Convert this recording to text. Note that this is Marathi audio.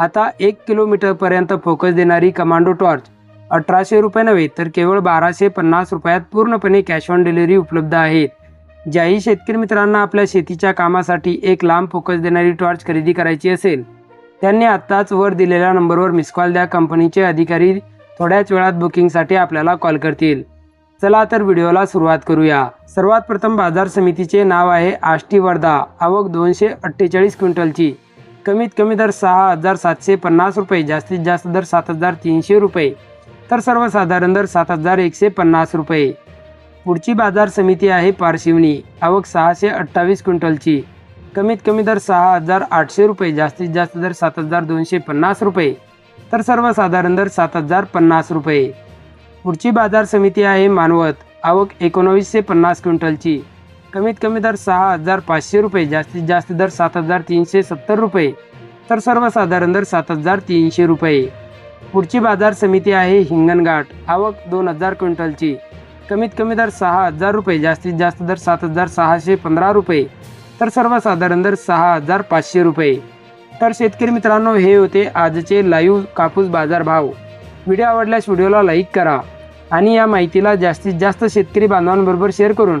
आता एक किलोमीटरपर्यंत फोकस देणारी कमांडो टॉर्च अठराशे रुपये नव्हे तर केवळ बाराशे पन्नास रुपयात पूर्णपणे कॅश ऑन डिलिव्हरी उपलब्ध आहे. ज्याही शेतकरी मित्रांना आपल्या शेतीच्या कामासाठी एक लांब फोकस देणारी टॉर्च खरेदी करायची असेल त्यांनी आत्ताच वर दिलेल्या नंबरवर मिस कॉल द्या. कंपनीचे अधिकारी थोड्याच वेळात बुकिंगसाठी आपल्याला कॉल करतील. चला तर व्हिडिओला सुरुवात करूया. सर्वात प्रथम बाजार समितीचे नाव आहे आष्टी वर्धा. आवक दोनशे अठ्ठेचाळीस क्विंटलची. कमीत कमी दर सहा हजार सातशे पन्नास रुपये जास्तीत जास्त दर सात हजार तीनशे रुपये तर सर्वसाधारण दर सात हजार एकशे पन्नास रुपये. पुढची बाजार समिती आहे पारशिवनी आवक सहाशे अठ्ठावीस क्विंटलची. कमीत कमी दर सहा हजार आठशे रुपये जास्तीत जास्त दर सात हजार दोनशे पन्नास रुपये तर सर्वसाधारण दर सात हजार पन्नास रुपये. पुढची बाजार समिती आहे मानवत आवक एकोणावीसशे पन्नास क्विंटलची. कमीत कमी दर सहा हजार पाचशे रुपये जास्तीत जास्त दर सात हजार तीनशे सत्तर रुपये तर सर्वसाधारण दर सात हजार तीनशे रुपये. पुढची बाजार समिती आहे हिंगणघाट आवक दोन हजार क्विंटलची. कमीत कमी दर सहा हजार रुपये जास्तीत जास्त दर सात हजार सहाशे पंधरा रुपये तर सर्वसाधारण दर सहा हजार पाचशे रुपये. तर शेतकरी मित्रांनो हे होते आजचे लाईव्ह कापूस बाजार भाव. व्हिडिओ आवडल्यास व्हिडिओला लाईक करा आणि या माहितीला जास्तीत जास्त शेतकरी बांधवांबरोबर शेअर करून